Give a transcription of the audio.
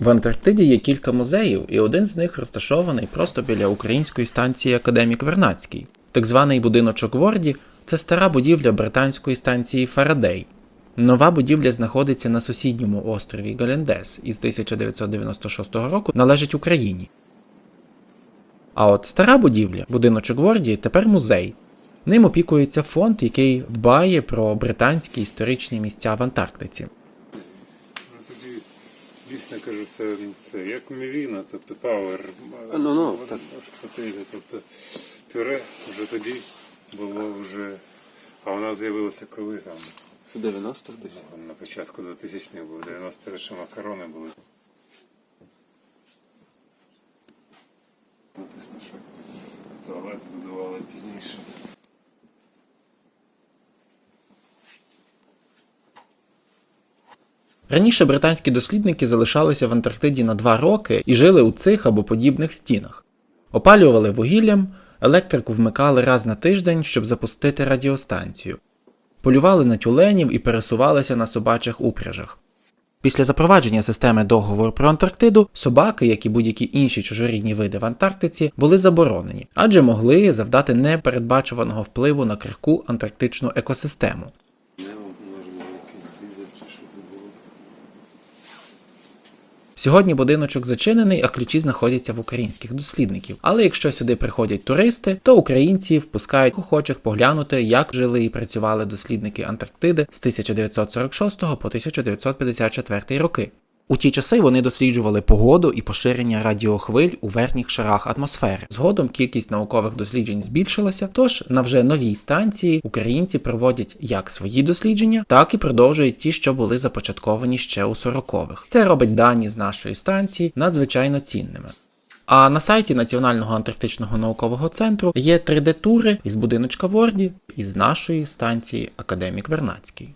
В Антарктиді є кілька музеїв, і один з них розташований просто біля української станції Академік Вернацький. Так званий будиночок Ворді це стара будівля британської станції Фарадей. Нова будівля знаходиться на сусідньому острові Галендес і з 1996 року належить Україні. А от стара будівля, будиночок Ворді, тепер музей. Ним опікується фонд, який дбає про британські історичні місця в Антарктиці. Ну, дійсно кажу, це, це як мівіна, тобто пауер. Ну, ну, так. Тобто пюре вже тоді було вже. А у нас з'явилося коли там В 90-х десь. на початку 2000-х було, 90 лише макарони були. Написано, що туалет збудували пізніше. Раніше британські дослідники залишалися в Антарктиді на два роки і жили у цих або подібних стінах. Опалювали вугіллям, електрику вмикали раз на тиждень, щоб запустити радіостанцію. Полювали на тюленів і пересувалися на собачих упряжах. Після запровадження системи договору про Антарктиду собаки, як і будь-які інші чужорідні види в Антарктиці, були заборонені, адже могли завдати непередбачуваного впливу на крихку антарктичну екосистему. Сьогодні будиночок зачинений, а ключі знаходяться в українських дослідників. Але якщо сюди приходять туристи, то українці впускають охочих поглянути, як жили і працювали дослідники Антарктиди з 1946 по 1954 роки. У ті часи вони досліджували погоду і поширення радіохвиль у верхніх шарах атмосфери. Згодом кількість наукових досліджень збільшилася, тож на вже новій станції українці проводять як свої дослідження, так і продовжують ті, що були започатковані ще у 40-х. Це робить дані з нашої станції надзвичайно цінними. А на сайті Національного антарктичного наукового центру є 3D-тури із будиночка Ворді із нашої станції Академік Вернацький.